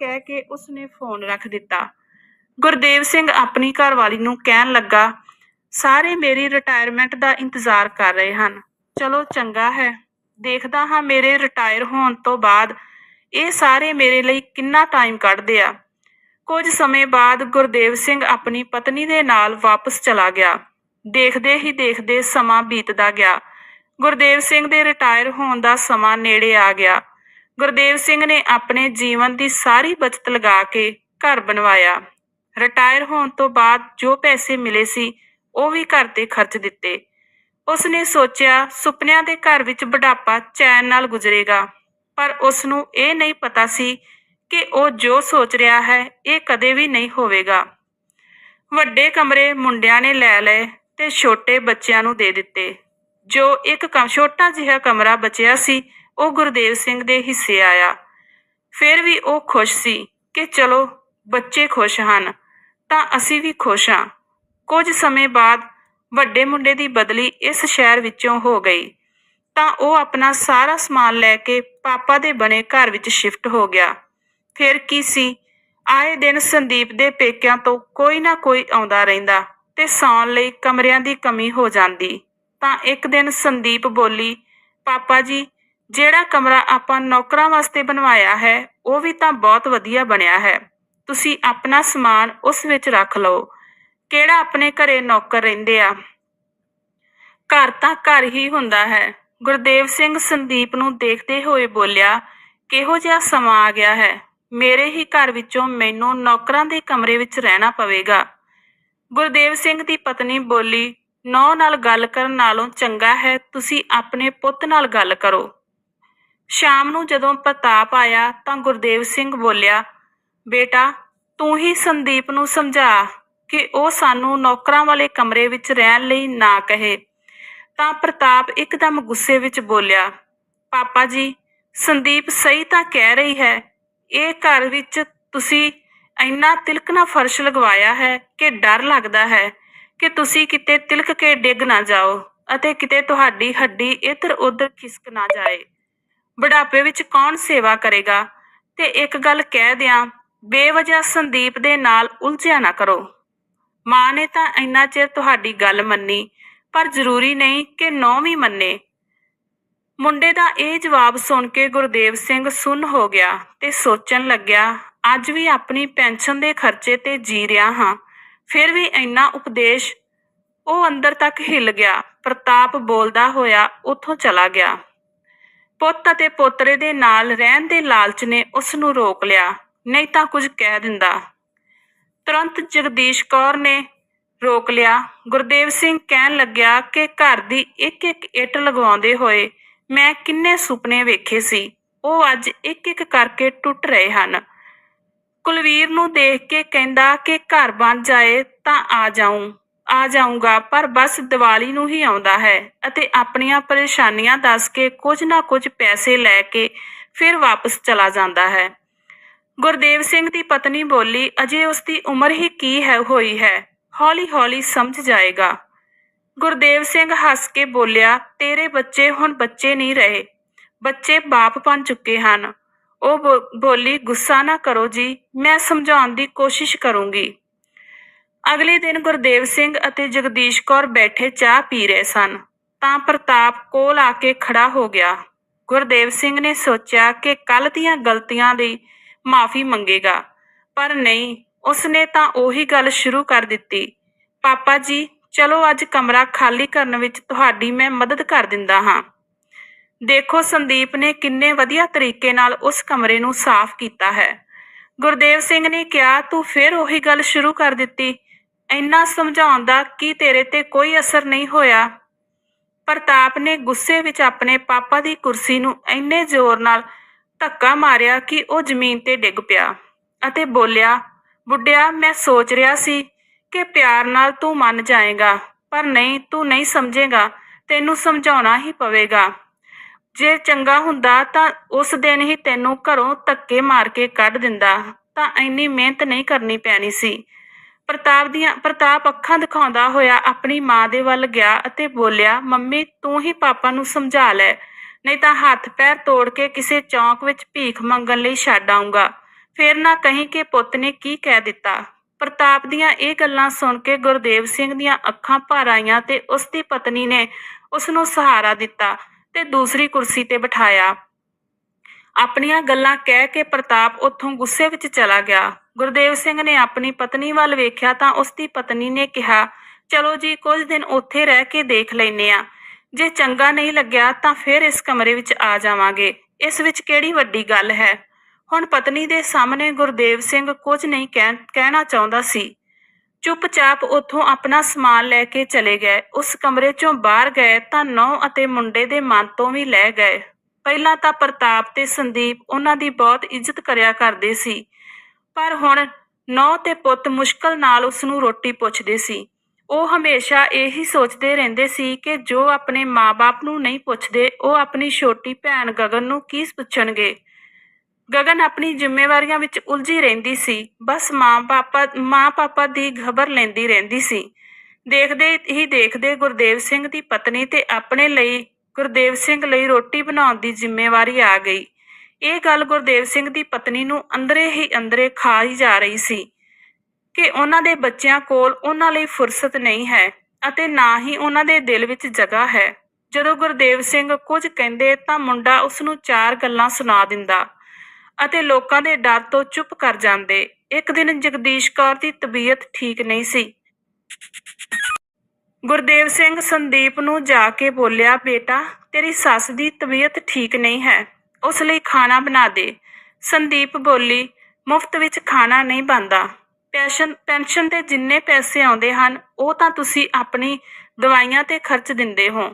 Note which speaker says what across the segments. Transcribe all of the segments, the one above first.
Speaker 1: ਕਹਿ ਕੇ ਉਸਨੇ ਫੋਨ ਰੱਖ ਦਿੱਤਾ। ਗੁਰਦੇਵ ਸਿੰਘ ਆਪਣੀ ਘਰਵਾਲੀ ਨੂੰ ਕਹਿਣ ਲੱਗਾ, ਸਾਰੇ ਮੇਰੀ ਰਿਟਾਇਰਮੈਂਟ ਦਾ ਇੰਤਜ਼ਾਰ ਕਰ ਰਹੇ ਹਨ। ਚਲੋ ਚੰਗਾ ਹੈ। ਦੇਖਦਾ ਹਾਂ ਮੇਰੇ ਰਿਟਾਇਰ ਹੋਣ ਤੋਂ ਬਾਅਦ ਇਹ ਸਾਰੇ ਮੇਰੇ ਲਈ ਕਿੰਨਾ ਟਾਈਮ ਕੱਢਦੇ ਆ। ਕੁਝ ਸਮੇਂ ਬਾਅਦ ਗੁਰਦੇਵ ਸਿੰਘ ਆਪਣੀ ਪਤਨੀ ਦੇ ਨਾਲ ਵਾਪਸ ਚਲਾ ਗਿਆ। ਦੇਖਦੇ ਹੀ ਦੇਖਦੇ ਸਮਾਂ ਬੀਤਦਾ ਗਿਆ। ਗੁਰਦੇਵ ਸਿੰਘ ਦੇ ਰਿਟਾਇਰ ਹੋਣ ਦਾ ਸਮਾਂ ਨੇੜੇ ਆ ਗਿਆ। ਗੁਰਦੇਵ ਸਿੰਘ ਨੇ ਆਪਣੇ ਜੀਵਨ ਦੀ ਸਾਰੀ ਬਚਤ ਲਗਾ ਕੇ ਘਰ ਬਣਵਾਇਆ। ਰਿਟਾਇਰ ਹੋਣ ਤੋਂ ਬਾਅਦ ਜੋ ਪੈਸੇ ਮਿਲੇ ਸੀ, ਉਹ ਵੀ ਘਰ ਤੇ ਖਰਚ ਦਿੱਤੇ। ਉਸਨੇ ਸੋਚਿਆ, ਸੁਪਨਿਆਂ ਦੇ ਘਰ ਵਿੱਚ ਬੁਢਾਪਾ ਚੈਨ ਨਾਲ ਗੁਜ਼ਰੇਗਾ, ਪਰ ਉਸ ਨੂੰ ਇਹ ਨਹੀਂ ਪਤਾ ਸੀ ਕਿ ਉਹ ਜੋ ਸੋਚ ਰਿਹਾ ਹੈ, ਇਹ ਕਦੇ ਵੀ ਨਹੀਂ ਹੋਵੇਗਾ। ਵੱਡੇ ਕਮਰੇ ਮੁੰਡਿਆਂ ਨੇ ਲੈ ਲਏ ਤੇ ਛੋਟੇ ਬੱਚਿਆਂ ਨੂੰ ਦੇ ਦਿੱਤੇ। ਜੋ ਇੱਕ ਛੋਟਾ ਜਿਹਾ ਕਮਰਾ ਬਚਿਆ ਸੀ ਉਹ ਗੁਰਦੇਵ ਸਿੰਘ ਦੇ ਹਿੱਸੇ ਆਇਆ। ਫਿਰ ਵੀ ਉਹ ਖੁਸ਼ ਸੀ ਕਿ ਚਲੋ, ਬੱਚੇ ਖੁਸ਼ ਹਨ, ਤਾਂ ਅਸੀਂ ਵੀ ਖੁਸ਼ ਹਾਂ। ਕੁਝ ਸਮੇਂ ਬਾਅਦ ਵੱਡੇ ਮੁੰਡੇ ਦੀ ਬਦਲੀ ਇਸ ਸ਼ਹਿਰ ਵਿੱਚੋਂ ਹੋ ਗਈ। ਤਾਂ ਉਹ ਆਪਣਾ ਸਾਰਾ ਸਮਾਨ ਲੈ ਕੇ ਪਾਪਾ ਦੇ ਬਣੇ ਘਰ ਵਿੱਚ ਸ਼ਿਫਟ ਹੋ ਗਿਆ। ਫਿਰ ਕੀ ਸੀ? ਆਏ ਦਿਨ ਸੰਦੀਪ ਦੇ ਪੇਕਿਆਂ ਤੋਂ ਕੋਈ ਨਾ ਕੋਈ ਆਉਂਦਾ ਰਹਿੰਦਾ ਤੇ ਸੌਣ ਲਈ ਕਮਰਿਆਂ ਦੀ ਕਮੀ ਹੋ ਜਾਂਦੀ। ਤਾਂ ਇੱਕ ਦਿਨ ਸੰਦੀਪ ਬੋਲੀ, ਪਾਪਾ ਜੀ ਜਿਹੜਾ ਕਮਰਾ ਆਪਾਂ ਨੌਕਰਾਂ ਵਾਸਤੇ ਬਣਵਾਇਆ ਹੈ, ਉਹ ਵੀ ਤਾਂ ਬਹੁਤ ਵਧੀਆ ਬਣਿਆ ਹੈ। ਤੁਸੀਂ ਆਪਣਾ ਸਮਾਨ ਉਸ ਵਿੱਚ ਰੱਖ ਲਓ। ਕਿਹੜਾ ਆਪਣੇ ਘਰੇ ਨੌਕਰ ਰਹਿੰਦੇ ਆ? ਘਰ ਤਾਂ ਘਰ ਹੀ ਹੁੰਦਾ ਹੈ। ਗੁਰਦੇਵ ਸਿੰਘ ਸੰਦੀਪ ਨੂੰ ਦੇਖਦੇ ਹੋਏ ਬੋਲਿਆ, ਕਿਹੋ ਜਿਹਾ ਸਮਾਂ ਆ ਗਿਆ ਹੈ? ਮੇਰੇ ਹੀ ਘਰ ਵਿੱਚੋਂ ਮੈਨੂੰ ਨੌਕਰਾਂ ਦੇ ਕਮਰੇ ਵਿੱਚ ਰਹਿਣਾ ਪਵੇਗਾ। ਗੁਰਦੇਵ ਸਿੰਘ ਦੀ ਪਤਨੀ ਬੋਲੀ, ਨੌ ਨਾਲ ਗੱਲ ਕਰਨ ਨਾਲੋਂ ਚੰਗਾ ਹੈ, ਤੁਸੀਂ ਆਪਣੇ ਪੁੱਤ ਨਾਲ ਗੱਲ ਕਰੋ। ਸ਼ਾਮ ਨੂੰ ਜਦੋਂ ਪ੍ਰਤਾਪ ਆਇਆ ਤਾਂ ਗੁਰਦੇਵ ਸਿੰਘ ਬੋਲਿਆ, ਬੇਟਾ, ਤੂੰ ਹੀ ਸੰਦੀਪ ਨੂੰ ਸਮਝਾ ਕਿ ਉਹ ਸਾਨੂੰ ਨੌਕਰਾਂ ਵਾਲੇ ਕਮਰੇ ਵਿੱਚ ਰਹਿਣ ਲਈ ਨਾ ਕਹੇ। ਤਾਂ ਪ੍ਰਤਾਪ ਇੱਕਦਮ ਗੁੱਸੇ ਵਿੱਚ ਬੋਲਿਆ, ਪਾਪਾ ਜੀ, ਸੰਦੀਪ ਸਹੀ ਤਾਂ ਕਹਿ ਰਹੀ ਹੈ, ਇਹ ਘਰ ਵਿੱਚ ਤੁਸੀਂ ਇੰਨਾ ਤਿਲਕਣਾ ਫਰਸ਼ ਲਗਵਾਇਆ ਹੈ ਕਿ ਡਰ ਲੱਗਦਾ ਹੈ ਕਿ ਤੁਸੀਂ ਕਿਤੇ ਤਿਲਕ ਕੇ ਡਿੱਗ ਨਾ ਜਾਓ ਅਤੇ ਕਿਤੇ ਤੁਹਾਡੀ ਹੱਡੀ ਇੱਧਰ ਉੱਧਰ ਖਿਸਕ ਨਾ ਜਾਏ। ਬੁਢਾਪੇ ਵਿੱਚ ਕੌਣ ਸੇਵਾ ਕਰੇਗਾ? ਤੇ ਇੱਕ ਗੱਲ ਕਹਿ ਦਿਆਂ, ਬੇਵਜ੍ਹਾ ਸੰਦੀਪ ਦੇ ਨਾਲ ਉਲਝਿਆ ਨਾ ਕਰੋ। ਮਾਂ ਨੇ ਤਾਂ ਇੰਨਾ ਚਿਰ ਤੁਹਾਡੀ ਗੱਲ ਮੰਨੀ, ਪਰ ਜ਼ਰੂਰੀ ਨਹੀਂ ਕਿ ਨੌ ਵੀ ਮੰਨੇ। ਮੁੰਡੇ ਦਾ ਇਹ ਜਵਾਬ ਸੁਣ ਕੇ ਗੁਰਦੇਵ ਸਿੰਘ ਸੁੰਨ ਹੋ ਗਿਆ ਤੇ ਸੋਚਣ ਲੱਗਿਆ, ਅੱਜ ਵੀ ਆਪਣੀ ਪੈਨਸ਼ਨ ਦੇ ਖਰਚੇ ਤੇ ਜੀ ਰਿਹਾ ਹਾਂ, ਫਿਰ ਵੀ ਇੰਨਾ ਉਪਦੇਸ਼ ਉਹ ਅੰਦਰ ਤੱਕ ਹਿੱਲ ਗਿਆ, ਪ੍ਰਤਾਪ ਬੋਲਦਾ ਹੋਇਆ ਉੱਥੋਂ ਚਲਾ ਗਿਆ। ਪੁੱਤ ਅਤੇ ਪੋਤਰੇ ਦੇ ਨਾਲ ਰਹਿਣ ਦੇ ਲਾਲਚ ਨੇ ਉਸ ਨੂੰ ਰੋਕ ਲਿਆ, ਨਹੀਂ ਤਾਂ ਕੁਝ ਕਹਿ ਦਿੰਦਾ। ਤੁਰੰਤ ਜਗਦੀਸ਼ ਕੌਰ ਨੇ ਰੋਕ ਲਿਆ। ਗੁਰਦੇਵ ਸਿੰਘ ਕਹਿਣ ਲੱਗਿਆ ਕਿ ਘਰ ਦੀ ਇੱਕ ਇੱਕ ਇੱਟ ਲਗਵਾਉਂਦੇ ਹੋਏ ਮੈਂ ਕਿੰਨੇ ਸੁਪਨੇ ਵੇਖੇ ਸੀ। ਉਹ ਅੱਜ ਇੱਕ ਇੱਕ ਕਰਕੇ ਟੁੱਟ ਰਹੇ ਹਨ। ਕੁਲਵੀਰ ਨੂੰ ਦੇਖ ਕੇ ਕਹਿੰਦਾ ਕਿ ਘਰ ਬਣ ਜਾਏ ਤਾਂ ਆ ਜਾਊਂ। ਆ ਜਾਊਂਗਾ, ਪਰ ਬਸ ਦੀਵਾਲੀ ਨੂੰ ਹੀ ਆਉਂਦਾ ਹੈ ਅਤੇ ਆਪਣੀਆਂ ਪਰੇਸ਼ਾਨੀਆਂ ਦੱਸ ਕੇ ਕੁਝ ਨਾ ਕੁਝ ਪੈਸੇ ਲੈ ਕੇ ਫਿਰ ਵਾਪਸ ਚਲਾ ਜਾਂਦਾ ਹੈ। ਗੁਰਦੇਵ ਸਿੰਘ ਦੀ ਪਤਨੀ ਬੋਲੀ, ਅਜੇ ਉਸ ਦੀ ਉਮਰ ਹੀ ਕੀ ਹੈ, ਹੋਈ ਹੈ? ਹੌਲੀ-ਹੌਲੀ ਸਮਝ ਜਾਏਗਾ। ਗੁਰਦੇਵ ਸਿੰਘ ਹੱਸ ਕੇ ਬੋਲਿਆ, ਤੇਰੇ ਬੱਚੇ ਹੁਣ ਬੱਚੇ ਨਹੀਂ ਰਹੇ। ਬੱਚੇ ਬਾਪ ਬਣ ਚੁੱਕੇ ਹਨ। ਉਹ ਬੋ- ਬੋਲੀ, ਗੁੱਸਾ ਨਾ ਕਰੋ ਜੀ, ਮੈਂ ਸਮਝਾਉਣ ਦੀ ਕੋਸ਼ਿਸ਼ ਕਰੂੰਗੀ। ਅਗਲੇ ਦਿਨ ਗੁਰਦੇਵ ਸਿੰਘ ਅਤੇ ਜਗਦੀਸ਼ ਕੌਰ ਬੈਠੇ ਚਾਹ ਪੀ ਰਹੇ ਸਨ। ਤਾਂ ਪ੍ਰਤਾਪ ਕੋਲ ਆ ਕੇ ਖੜਾ ਹੋ ਗਿਆ। ਗੁਰਦੇਵ ਸਿੰਘ ਨੇ ਸੋਚਿਆ ਕਿ ਕੱਲ ਦੀਆਂ ਗਲਤੀਆਂ ਲਈ ਮਾਫੀ ਮੰਗੇਗਾ, ਪਰ ਨਹੀਂ, ਉਸਨੇ ਤਾਂ ਉਹੀ ਗੱਲ ਸ਼ੁਰੂ ਕਰ ਦਿੱਤੀ। ਪਾਪਾ ਜੀ, ਚਲੋ ਅੱਜ ਕਮਰਾ ਖਾਲੀ ਕਰਨ ਵਿੱਚ ਤੁਹਾਡੀ ਮੈਂ ਮਦਦ ਕਰ ਦਿੰਦਾ ਹਾਂ। ਦੇਖੋ ਸੰਦੀਪ ਨੇ ਕਿੰਨੇ ਵਧੀਆ ਤਰੀਕੇ ਨਾਲ ਉਸ ਕਮਰੇ ਨੂੰ ਸਾਫ਼ ਕੀਤਾ ਹੈ। ਗੁਰਦੇਵ ਸਿੰਘ ਨੇ ਕਿਹਾ, ਤੂੰ ਫਿਰ ਉਹੀ ਗੱਲ ਸ਼ੁਰੂ ਕਰ ਦਿੱਤੀ ਇੰਨਾ ਸਮਝਾਉਣ ਦਾ ਕੀ ਤੇਰੇ ਤੇ ਕੋਈ ਅਸਰ ਨਹੀਂ ਹੋਇਆ? ਪ੍ਰਤਾਪ ਨੇ ਗੁੱਸੇ ਵਿੱਚ ਆਪਣੇ ਪਾਪਾ ਦੀ ਕੁਰਸੀ ਨੂੰ ਇੰਨੇ ਜ਼ੋਰ ਨਾਲ ਧੱਕਾ ਮਾਰਿਆ ਕਿ ਉਹ ਜ਼ਮੀਨ ਤੇ ਡਿੱਗ ਪਿਆ ਅਤੇ ਬੋਲਿਆ, ਬੁੱਢਿਆ, ਮੈਂ ਸੋਚ ਰਿਹਾ ਸੀ ਕਿ ਪਿਆਰ ਨਾਲ ਤੂੰ ਮੰਨ ਜਾਏਗਾ, ਪਰ ਨਹੀਂ, ਤੂੰ ਨਹੀਂ ਸਮਝੇਗਾ, ਤੈਨੂੰ ਸਮਝਾਉਣਾ ਹੀ ਪਵੇਗਾ। ਜੇ ਚੰਗਾ ਹੁੰਦਾ ਤਾਂ ਉਸ ਦਿਨ ਹੀ ਤੈਨੂੰ ਘਰੋਂ ਧੱਕੇ ਮਾਰ ਕੇ ਕੱਢ ਦਿੰਦਾ, ਤਾਂ ਇੰਨੀ ਮਿਹਨਤ ਨਹੀਂ ਕਰਨੀ ਪੈਣੀ ਸੀ। ਪ੍ਰਤਾਪ ਦੀਆਂ, ਪ੍ਰਤਾਪ ਅੱਖਾਂ ਦਿਖਾਉਂਦਾ ਹੋਇਆ ਆਪਣੀ ਮਾਂ ਦੇ ਵੱਲ ਗਿਆ ਅਤੇ ਬੋਲਿਆ, ਮੰਮੀ, ਤੂੰ ਹੀ ਪਾਪਾ ਨੂੰ ਸਮਝਾ ਲੈ। ਨਹੀਂ ਤਾਂ ਹੱਥ ਪੈਰ ਤੋੜ ਕੇ ਕਿਸੇ ਚੌਂਕ ਵਿੱਚ ਭੀਖ ਮੰਗਣ ਲਈ ਛੱਡ ਆਉਂਗਾ ਫੇਰ ਨਾ ਕਹੀਂ ਕਿ ਪੁੱਤ ਨੇ ਕੀ ਕਹਿ ਦਿੱਤਾ। ਪ੍ਰਤਾਪ ਦੀਆਂ ਇਹ ਗੱਲਾਂ ਸੁਣ ਕੇ ਗੁਰਦੇਵ ਸਿੰਘ ਦੀਆਂ ਅੱਖਾਂ ਭਰ ਆਈਆਂ ਤੇ ਉਸ ਦੀ ਪਤਨੀ ਨੇ ਉਸ ਨੂੰ ਸਹਾਰਾ ਦਿੱਤਾ ਤੇ ਦੂਸਰੀ ਕੁਰਸੀ ਤੇ ਬਿਠਾਇਆ। ਆਪਣੀਆਂ ਗੱਲਾਂ ਕਹਿ ਕੇ ਪ੍ਰਤਾਪ ਉੱਥੋਂ ਗੁੱਸੇ ਵਿੱਚ ਚਲਾ ਗਿਆ। ਗੁਰਦੇਵ ਸਿੰਘ ਨੇ ਆਪਣੀ ਪਤਨੀ ਵੱਲ ਵੇਖਿਆ ਤਾਂ ਉਸ ਦੀ ਪਤਨੀ ਨੇ ਕਿਹਾ, ਚਲੋ ਜੀ, ਕੁਝ ਦਿਨ ਉੱਥੇ ਰਹਿ ਕੇ ਦੇਖ ਲੈਨੇ ਆ ਜੇ ਚੰਗਾ ਨਹੀਂ ਲੱਗਿਆ ਤਾਂ ਫਿਰ ਇਸ ਕਮਰੇ ਵਿੱਚ ਆ ਜਾਵਾਂਗੇ। ਇਸ ਵਿੱਚ ਕਿਹੜੀ ਵੱਡੀ ਗੱਲ ਹੈ? ਹੁਣ ਪਤਨੀ ਦੇ ਸਾਹਮਣੇ ਗੁਰਦੇਵ ਸਿੰਘ ਕੁਝ ਨਹੀਂ ਕਹਿ- ਕਹਿਣਾ ਚਾਹੁੰਦਾ ਸੀ। ਚੁੱਪਚਾਪ ਉੱਥੋਂ ਆਪਣਾ ਸਮਾਨ ਲੈ ਕੇ ਚਲੇ ਗਏ। ਉਸ ਕਮਰੇ ਚੋਂ ਬਾਹਰ ਗਏ ਤਾਂ ਨੌ ਅਤੇ ਮੁੰਡੇ ਦੇ ਮਨ ਤੋਂ ਵੀ ਲੈ ਗਏ। ਪਹਿਲਾਂ ਤਾਂ ਪ੍ਰਤਾਪ ਤੇ ਸੰਦੀਪ ਉਹਨਾਂ ਦੀ ਬਹੁਤ ਇੱਜ਼ਤ ਕਰਿਆ ਕਰਦੇ ਸੀ। ਪਰ ਹੁਣ ਨੌ ਤੇ ਪੁੱਤ ਮੁਸ਼ਕਲ ਨਾਲ ਉਸ ਨੂੰ ਰੋਟੀ ਪੁੱਛਦੇ ਸੀ। ਉਹ ਹਮੇਸ਼ਾ ਇਹੀ ਸੋਚਦੇ ਰਹਿੰਦੇ ਸੀ ਕਿ ਜੋ ਆਪਣੇ ਮਾਪੇ ਨੂੰ ਨਹੀਂ ਪੁੱਛਦੇ, ਉਹ ਆਪਣੀ ਛੋਟੀ ਭੈਣ ਗਗਨ ਨੂੰ ਕੀ ਪੁੱਛਣਗੇ। ਗਗਨ ਆਪਣੀ ਜ਼ਿੰਮੇਵਾਰੀਆਂ ਵਿੱਚ ਉਲਝੀ ਰਹਿੰਦੀ ਸੀ, ਬਸ ਮਾਂ ਪਾਪਾ ਮਾਂ ਪਾਪਾ ਦੀ ਖਬਰ ਲੈਂਦੀ ਰਹਿੰਦੀ ਸੀ। ਦੇਖਦੇ ਹੀ ਦੇਖਦੇ ਗੁਰਦੇਵ ਸਿੰਘ ਦੀ ਪਤਨੀ ਤੇ ਆਪਣੇ ਲਈ ਗੁਰਦੇਵ ਸਿੰਘ ਲਈ ਰੋਟੀ ਬਣਾਉਣ ਦੀ ਜ਼ਿੰਮੇਵਾਰੀ ਆ ਗਈ। ਇਹ ਗੱਲ ਗੁਰਦੇਵ ਸਿੰਘ ਦੀ ਪਤਨੀ ਨੂੰ ਅੰਦਰੇ ਹੀ ਅੰਦਰੇ ਖਾਈ ਜਾ ਰਹੀ ਸੀ ਕਿ ਉਹਨਾਂ ਦੇ ਬੱਚਿਆਂ ਕੋਲ ਉਹਨਾਂ ਲਈ ਫੁਰਸਤ ਨਹੀਂ ਹੈ ਅਤੇ ਨਾ ਹੀ ਉਹਨਾਂ ਦੇ ਦਿਲ ਵਿੱਚ ਜਗ੍ਹਾ ਹੈ। ਜਦੋਂ ਗੁਰਦੇਵ ਸਿੰਘ ਕੁਝ ਕਹਿੰਦੇ ਤਾਂ ਮੁੰਡਾ ਉਸ ਨੂੰ ਚਾਰ ਗੱਲਾਂ ਸੁਣਾ ਦਿੰਦਾ ਅਤੇ ਲੋਕਾਂ ਦੇ ਡਰ ਤੋਂ ਚੁੱਪ ਕਰ ਜਾਂਦੇ। ਇੱਕ ਦਿਨ ਜਗਦੀਸ਼ ਕੌਰ ਦੀ ਤਬੀਅਤ ਠੀਕ ਨਹੀਂ ਸੀ। ਗੁਰਦੇਵ ਸਿੰਘ ਸੰਦੀਪ ਨੂੰ ਜਾ ਕੇ ਬੋਲਿਆ, ਬੇਟਾ, ਤੇਰੀ ਸੱਸ ਦੀ ਤਬੀਅਤ ਠੀਕ ਨਹੀਂ ਹੈ, ਉਸ ਲਈ ਖਾਣਾ ਬਣਾ ਦੇ। ਸੰਦੀਪ ਬੋਲੀ, ਮੁਫਤ ਵਿੱਚ ਖਾਣਾ ਨਹੀਂ ਬਣਦਾ। ਪੈਸ਼ਨ, ਪੈਨਸ਼ਨ 'ਤੇ ਜਿੰਨੇ ਪੈਸੇ ਆਉਂਦੇ ਹਨ, ਉਹ ਤਾਂ ਤੁਸੀਂ ਆਪਣੀ ਦਵਾਈਆਂ ਤੇ ਖਰਚ ਦਿੰਦੇ ਹੋ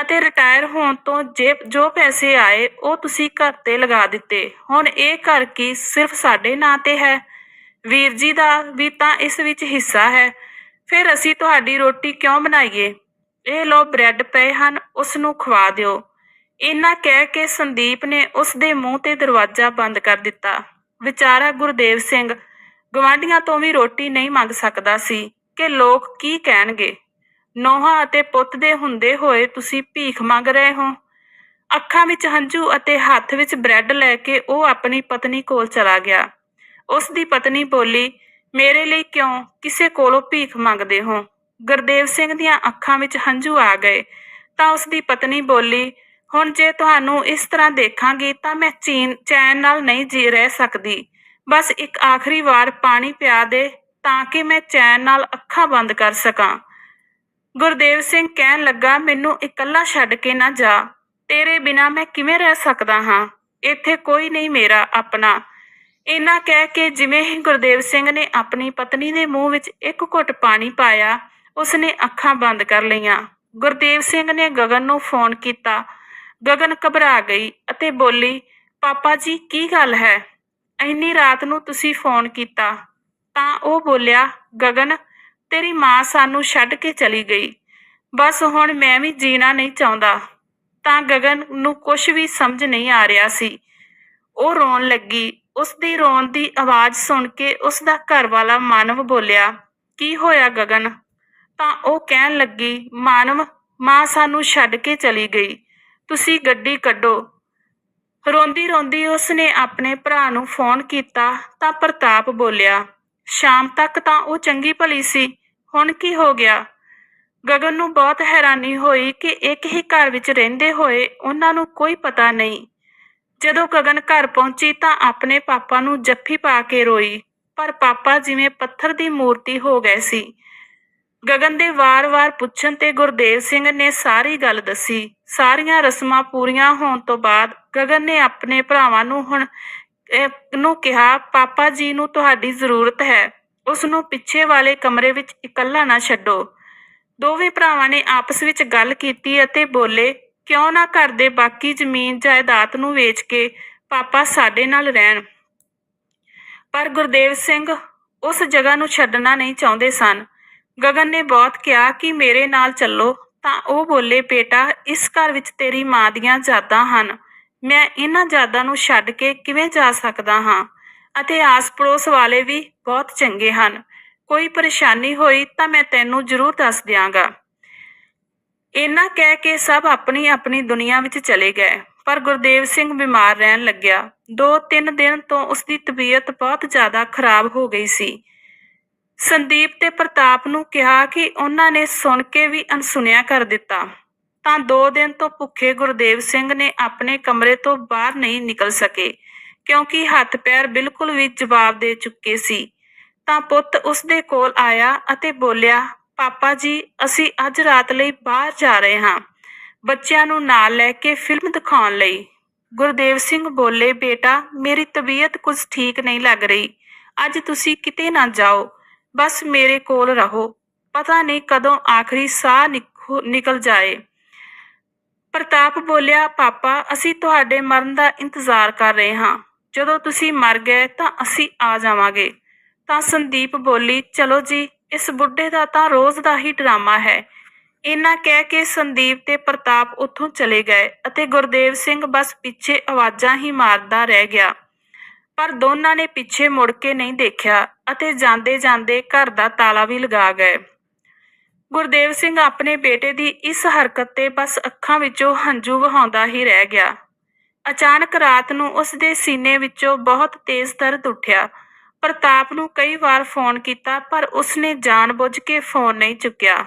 Speaker 1: ਅਤੇ ਰਿਟਾਇਰ ਹੋਣ ਤੋਂ ਜੇ, ਜੋ ਪੈਸੇ ਆਏ, ਉਹ ਤੁਸੀਂ ਘਰ ਤੇ ਲਗਾ ਦਿੱਤੇ। ਹੁਣ ਇਹ ਘਰ ਕੀ ਸਿਰਫ ਸਾਡੇ ਨਾਂ ਤੇ ਹੈ? ਵੀਰ ਜੀ ਦਾ ਵੀ ਤਾਂ ਇਸ ਵਿੱਚ ਹਿੱਸਾ ਹੈ। ਫਿਰ ਅਸੀਂ ਤੁਹਾਡੀ ਰੋਟੀ ਕਿਉਂ ਬਣਾਈਏ? ਇਹ ਲੋ ਬ੍ਰੈਡ ਪਏ ਹਨ ਉਸ ਨੂੰ ਖਵਾ ਦਿਓ। ਇੰਨਾ ਕਹਿ ਕੇ ਸੰਦੀਪ ਨੇ ਉਸ ਦੇ ਮੂੰਹ ਤੇ ਦਰਵਾਜ਼ਾ ਬੰਦ ਕਰ ਦਿੱਤਾ। ਵਿਚਾਰਾ ਗੁਰਦੇਵ ਸਿੰਘ ਗਵਾਂਢੀਆਂ ਤੋਂ ਵੀ ਰੋਟੀ ਨਹੀਂ ਮੰਗ ਸਕਦਾ ਸੀ ਕਿ ਲੋਕ ਕੀ ਕਹਿਣਗੇ। ਨੋਹਾ ਅਤੇ ਪੁੱਤ ਦੇ ਹੁੰਦੇ ਹੋਏ ਤੁਸੀਂ ਭੀਖ ਮੰਗ ਰਹੇ ਹੋ। ਅੱਖਾਂ ਵਿੱਚ ਹੰਝੂ ਅਤੇ ਹੱਥ ਵਿੱਚ ਬ੍ਰੈਡ ਲੈ ਕੇ ਉਹ ਆਪਣੀ ਪਤਨੀ ਕੋਲ ਚਲਾ ਗਿਆ। ਉਸ ਦੀ ਪਤਨੀ ਬੋਲੀ ਮੇਰੇ ਲਈ ਕਿਉਂ ਕਿਸੇ ਕੋਲੋਂ ਭੀਖ ਮੰਗਦੇ ਹੋ? ਗੁਰਦੇਵ ਸਿੰਘ ਦੀਆਂ ਅੱਖਾਂ ਵਿੱਚ ਹੰਝੂ ਆ ਗਏ। ਤਾਂ ਉਸ ਦੀ ਪਤਨੀ ਬੋਲੀ, ਹੁਣ ਜੇ ਤੁਹਾਨੂੰ ਇਸ ਤਰ੍ਹਾਂ ਦੇਖਾਂਗੀ ਤਾਂ ਮੈਂ ਚੀਨ, ਚੈਨ ਨਾਲ ਨਹੀਂ ਜੀ ਰਹਿ ਸਕਦੀ। ਬਸ ਇੱਕ ਆਖਰੀ ਵਾਰ ਪਾਣੀ ਪਿਆ ਦੇ ਤਾਂ ਕਿ ਮੈਂ ਚੈਨ ਨਾਲ ਅੱਖਾਂ ਬੰਦ ਕਰ ਸਕਾਂ। ਗੁਰਦੇਵ ਸਿੰਘ ਕਹਿਣ ਲੱਗਾ, ਮੈਨੂੰ ਇਕੱਲਾ ਛੱਡ ਕੇ ਨਾ ਜਾ। ਤੇਰੇ ਬਿਨਾ ਮੈਂ ਕਿਵੇਂ ਰਹਿ ਸਕਦਾ ਹਾਂ? ਇੱਥੇ ਕੋਈ ਨਹੀਂ ਮੇਰਾ ਆਪਣਾ। ਇੰਨਾ ਕਹਿ ਕੇ ਜਿਵੇਂ ਹੀ ਗੁਰਦੇਵ ਸਿੰਘ ਨੇ ਆਪਣੀ ਪਤਨੀ ਦੇ ਮੂੰਹ ਵਿੱਚ ਇੱਕ ਘੁੱਟ ਪਾਣੀ ਪਾਇਆ, ਉਸਨੇ ਅੱਖਾਂ ਬੰਦ ਕਰ ਲਈਆਂ। ਗੁਰਦੇਵ ਸਿੰਘ ਨੇ ਗਗਨ ਨੂੰ ਫੋਨ ਕੀਤਾ। ਗਗਨ ਘਬਰਾ ਗਈ ਅਤੇ ਬੋਲੀ, ਪਾਪਾ ਜੀ, ਕੀ ਗੱਲ ਹੈ? ਇੰਨੀ ਰਾਤ ਨੂੰ ਤੁਸੀਂ ਫੋਨ ਕੀਤਾ। ਤਾਂ ਉਹ ਬੋਲਿਆ, ਗਗਨ, ਤੇਰੀ ਮਾਂ ਸਾਨੂੰ ਛੱਡ ਕੇ ਚਲੀ ਗਈ। ਬਸ ਹੁਣ ਮੈਂ ਵੀ ਜੀਣਾ ਨਹੀਂ ਚਾਹੁੰਦਾ। ਤਾਂ ਗਗਨ ਨੂੰ ਕੁਝ ਵੀ ਸਮਝ ਨਹੀਂ ਆ ਰਿਹਾ ਸੀ। ਉਹ ਰੋਣ ਲੱਗੀ। ਉਸ ਦੀ ਰੋਣ ਦੀ ਆਵਾਜ਼ ਸੁਣ ਕੇ ਉਸ ਦਾ ਘਰ ਵਾਲਾ ਮਾਨਵ ਬੋਲਿਆ, ਕੀ ਹੋਇਆ ਗਗਨ? ਤਾਂ ਉਹ ਕਹਿਣ ਲੱਗੀ, ਮਾਨਵ, ਮਾਂ ਸਾਨੂੰ ਛੱਡ ਕੇ ਚਲੀ ਗਈ। ਤੁਸੀਂ ਗੱਡੀ ਕੱਢੋ। ਰੋਂਦੀ ਰੋਂਦੀ ਉਸਨੇ ਆਪਣੇ ਭਰਾ ਨੂੰ ਫੋਨ ਕੀਤਾ ਤਾਂ ਪ੍ਰਤਾਪ ਬੋਲਿਆ, ਸ਼ਾਮ ਤੱਕ ਤਾਂ ਉਹ ਚੰਗੀ ਭਲੀ ਸੀ, ਹੁਣ ਕੀ ਹੋ ਗਿਆ? ਗਗਨ ਨੂੰ ਬਹੁਤ ਹੈਰਾਨੀ ਹੋਈ ਕਿ ਇੱਕ ਹੀ ਘਰ ਵਿੱਚ ਰਹਿੰਦੇ ਹੋਏ ਉਹਨਾਂ ਨੂੰ ਕੋਈ ਪਤਾ ਨਹੀਂ। ਜਦੋਂ ਗਗਨ ਘਰ ਪਹੁੰਚੀ ਤਾਂ ਆਪਣੇ ਪਾਪਾ ਨੂੰ ਜੱਫੀ ਪਾ ਕੇ ਰੋਈ, ਪਰ ਪਾਪਾ ਜਿਵੇਂ ਪੱਥਰ ਦੀ ਮੂਰਤੀ ਹੋ ਗਏ ਸੀ। ਗਗਨ ਦੇ ਵਾਰ-ਵਾਰ ਪੁੱਛਣ ਤੇ ਗੁਰਦੇਵ ਸਿੰਘ ਨੇ ਸਾਰੀ ਗੱਲ ਦੱਸੀ। ਸਾਰੀਆਂ ਰਸਮਾਂ ਪੂਰੀਆਂ ਹੋਣ ਤੋਂ ਬਾਅਦ ਗਗਨ ਨੇ ਆਪਣੇ ਭਰਾਵਾਂ ਨੂੰ ਹੁਣ ਨੂੰ ਕਿਹਾ, ਪਾਪਾ ਜੀ ਨੂੰ ਤੁਹਾਡੀ ਜ਼ਰੂਰਤ ਹੈ। ਉਸ ਨੂੰ ਪਿੱਛੇ ਵਾਲੇ ਕਮਰੇ ਵਿੱਚ ਇਕੱਲਾ ਨਾ ਛੱਡੋ। ਦੋਵੇਂ ਭਰਾਵਾਂ ਨੇ ਆਪਸ ਵਿੱਚ ਗੱਲ ਕੀਤੀ ਅਤੇ ਬੋਲੇ ਕਿਉਂ ਨਾ ਘਰ ਦੇ ਬਾਕੀ ਜ਼ਮੀਨ ਜਾਇਦਾਦ ਨੂੰ ਵੇਚ ਕੇ ਪਾਪਾ ਸਾਡੇ ਨਾਲ ਰਹਿਣ। ਪਰ ਗੁਰਦੇਵ ਸਿੰਘ ਉਸ ਜਗ੍ਹਾ ਨੂੰ ਛੱਡਣਾ ਨਹੀਂ ਚਾਹੁੰਦੇ ਸਨ। ਗਗਨ ਨੇ ਬਹੁਤ ਕਿਹਾ ਕਿ ਮੇਰੇ ਨਾਲ ਚੱਲੋ, ਤਾਂ ਉਹ ਬੋਲੇ, ਬੇਟਾ, ਇਸ ਘਰ ਵਿੱਚ ਤੇਰੀ ਮਾਂ ਦੀਆਂ ਯਾਦਾਂ ਹਨ। ਮੈਂ ਇਹਨਾਂ ਯਾਦਾਂ ਨੂੰ ਛੱਡ ਕੇ ਕਿਵੇਂ ਜਾ ਸਕਦਾ ਹਾਂ? ਅਤੇ ਆਸ-ਪੜੋਸ ਵਾਲੇ ਵੀ ਬਹੁਤ ਚੰਗੇ ਹਨ। ਕੋਈ ਪਰੇਸ਼ਾਨੀ ਹੋਈ ਤਾਂ ਮੈਂ ਤੈਨੂੰ ਜ਼ਰੂਰ ਦੱਸ ਦਿਆਂਗਾ। ਇੰਨਾ ਕਹਿ ਕੇ ਸਭ ਆਪਣੀ ਆਪਣੀ ਦੁਨੀਆ ਵਿੱਚ ਚਲੇ ਗਏ, ਪਰ ਗੁਰਦੇਵ ਸਿੰਘ ਬਿਮਾਰ ਰਹਿਣ ਲੱਗਿਆ। ਦੋ ਤਿੰਨ ਦਿਨ ਤੋਂ ਉਸਦੀ ਤਬੀਅਤ ਬਹੁਤ ਜ਼ਿਆਦਾ ਖਰਾਬ ਹੋ ਗਈ ਸੀ। ਸੰਦੀਪ ਤੇ ਪ੍ਰਤਾਪ ਨੂੰ ਕਿਹਾ ਕਿ ਉਹਨਾਂ ਨੇ ਸੁਣ ਕੇ ਵੀ ਅਣਸੁਣਿਆ ਕਰ ਦਿੱਤਾ। ਤਾਂ ਦੋ ਦਿਨ ਤੋਂ ਭੁੱਖੇ ਗੁਰਦੇਵ ਸਿੰਘ ਨੇ ਆਪਣੇ ਕਮਰੇ ਤੋਂ ਬਾਹਰ ਨਹੀਂ ਨਿਕਲ ਸਕੇ, ਕਿਉਂਕਿ ਹੱਥ ਪੈਰ ਬਿਲਕੁਲ ਵੀ ਜਵਾਬ ਦੇ ਚੁੱਕੇ ਸੀ। ਤਾਂ ਪੁੱਤ ਉਸਦੇ ਕੋਲ ਆਇਆ ਅਤੇ ਬੋਲਿਆ ਪਾਪਾ ਜੀ, ਅਸੀਂ ਅੱਜ ਰਾਤ ਲਈ ਬਾਹਰ ਜਾ ਰਹੇ ਹਾਂ। ਬੱਚਿਆਂ ਨੂੰ ਨਾਲ ਲੈ ਕੇ ਫਿਲਮ ਦਿਖਾਉਣ ਲਈ। ਗੁਰਦੇਵ ਸਿੰਘ ਬੋਲੇ, ਬੇਟਾ, ਮੇਰੀ ਤਬੀਅਤ ਕੁਝ ਠੀਕ ਨਹੀਂ ਲੱਗ ਰਹੀ। ਅੱਜ ਤੁਸੀਂ ਕਿਤੇ ਨਾ ਜਾਓ। ਬਸ ਮੇਰੇ ਕੋਲ ਰਹੋ। ਪਤਾ ਨਹੀਂ ਕਦੋਂ ਆਖਰੀ ਸਾਹ ਨਿਕੋ- ਨਿਕਲ ਜਾਏ। ਪ੍ਰਤਾਪ ਬੋਲਿਆ, ਪਾਪਾ, ਅਸੀਂ ਤੁਹਾਡੇ ਮਰਨ ਦਾ ਇੰਤਜ਼ਾਰ ਕਰ ਰਹੇ ਹਾਂ। ਜਦੋਂ ਤੁਸੀਂ ਮਰ ਗਏ ਤਾਂ ਅਸੀਂ ਆ ਜਾਵਾਂਗੇ। ਤਾਂ ਸੰਦੀਪ ਬੋਲੀ, ਚਲੋ ਜੀ ਇਸ ਬੁੱਢੇ ਦਾ ਤਾਂ ਰੋਜ਼ ਦਾ ਹੀ ਡਰਾਮਾ ਹੈ। ਇਹਨਾਂ ਕਹਿ ਕੇ ਸੰਦੀਪ ਤੇ ਪ੍ਰਤਾਪ ਉੱਥੋਂ ਚਲੇ ਗਏ ਅਤੇ ਗੁਰਦੇਵ ਸਿੰਘ ਬਸ ਪਿੱਛੇ ਆਵਾਜ਼ਾਂ ਹੀ ਮਾਰਦਾ ਰਹਿ ਗਿਆ। ਪਰ ਦੋਨਾਂ ਨੇ ਪਿੱਛੇ ਮੁੜ ਕੇ ਨਹੀਂ ਦੇਖਿਆ ਅਤੇ ਜਾਂਦੇ ਜਾਂਦੇ ਘਰ ਦਾ ਤਾਲਾ ਵੀ ਲਗਾ ਗਏ। ਗੁਰਦੇਵ ਸਿੰਘ ਆਪਣੇ ਬੇਟੇ ਦੀ ਇਸ ਹਰਕਤ ਤੇ ਬਸ ਅੱਖਾਂ ਵਿੱਚੋਂ ਹੰਝੂ ਵਹਾਉਂਦਾ ਹੀ ਰਹਿ ਗਿਆ। ਅਚਾਨਕ ਰਾਤ ਨੂੰ ਉਸ ਦੇ ਸੀਨੇ ਵਿੱਚੋਂ ਬਹੁਤ ਤੇਜ਼ ਦਰਦ ਉੱਠਿਆ। ਪ੍ਰਤਾਪ ਨੂੰ ਕਈ ਵਾਰ ਫੋਨ ਕੀਤਾ, ਪਰ ਉਸਨੇ ਜਾਣਬੁੱਝ ਕੇ ਫੋਨ ਨਹੀਂ ਚੁੱਕਿਆ।